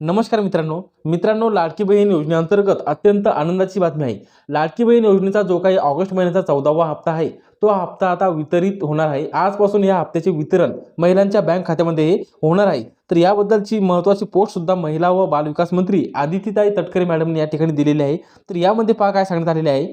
नमस्कार मित्रांनो. मित्रांनो लाडकी बहीण योजनेअंतर्गत अत्यंत आनंदाची बातमी आहे. लाडकी बहीण योजनेचा जो काही ऑगस्ट महिन्याचा चौदावा हप्ता आहे तो हप्ता आता वितरित होणार आहे. आजपासून या हप्त्याचे वितरण महिलांच्या बँक खात्यामध्ये होणार आहे. तर याबद्दलची महत्त्वाची पोस्टसुद्धा महिला व बालविकास मंत्री आदितीताई तटकरे मॅडमने या ठिकाणी दिलेली आहे. तर यामध्ये पहा काय सांगण्यात आलेले आहे.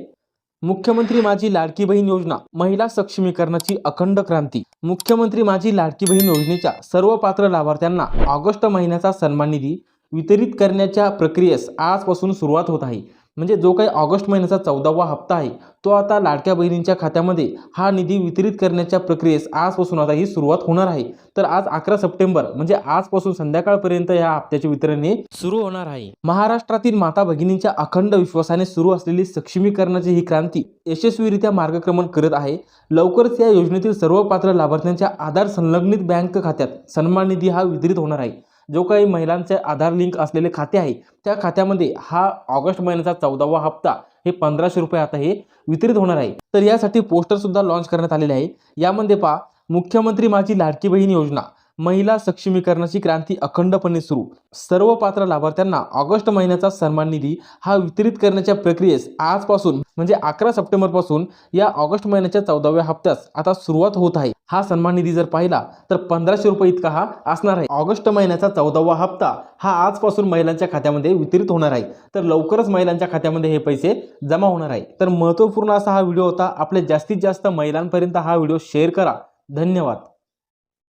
मुख्यमंत्री माझी लाडकी बहीण योजना महिला सक्षमीकरणाची अखंड क्रांती. मुख्यमंत्री माझी लाडकी बहीण योजनेच्या सर्व पात्र लाभार्थ्यांना ऑगस्ट महिन्याचा सन्मान निधी वितरित करण्याच्या प्रक्रियेस आजपासून सुरुवात होत आहे. म्हणजे जो काही ऑगस्ट महिन्याचा चौदावा हप्ता आहे तो आता लाडक्या बहिणींच्या खात्यामध्ये हा निधी वितरित करण्याच्या प्रक्रियेस आजपासून आता ही सुरुवात होणार आहे. तर आज अकरा सप्टेंबर म्हणजे आजपासून संध्याकाळपर्यंत या हप्त्याचे वितरण हे सुरू होणार आहे. महाराष्ट्रातील माता भगिनींच्या अखंड विश्वासाने सुरू असलेली सक्षमीकरणाची ही क्रांती यशस्वीरित्या मार्गक्रमण करत आहे. लवकरच या योजनेतील सर्व पात्र लाभार्थ्यांच्या आधार संलग्नित बँक खात्यात सन्मान निधी हा वितरित होणार आहे. जो काही महिलांचे आधार लिंक असलेले खाते आहे त्या खात्यामध्ये हा ऑगस्ट महिन्याचा चौदावा हप्ता हे पंधराशे रुपये आता हे वितरित होणार आहे. तर यासाठी पोस्टरसुद्धा लॉन्च करण्यात आलेले आहे. यामध्ये पहा मुख्यमंत्री माझी लाडकी बहीण योजना महिला सक्षमीकरणाची क्रांती अखंडपणे सुरू. सर्व पात्र लाभार्थ्यांना ऑगस्ट महिन्याचा सन्मान निधी हा वितरित करण्याच्या प्रक्रियेस आजपासून म्हणजे अकरा सप्टेंबरपासून या ऑगस्ट महिन्याच्या चौदाव्या हप्त्यास आता सुरुवात होत आहे. हा सन्मान निधी जर पाहिला तर पंधराशे रुपये इतका हा असणार आहे. ऑगस्ट महिन्याचा चौदावा हप्ता हा आजपासून महिलांच्या खात्यामध्ये वितरित होणार आहे. तर लवकरच महिलांच्या खात्यामध्ये हे पैसे जमा होणार आहे. तर महत्त्वपूर्ण असा हा व्हिडिओ होता. आपल्या जास्तीत जास्त महिलांपर्यंत हा व्हिडिओ शेअर करा. धन्यवाद.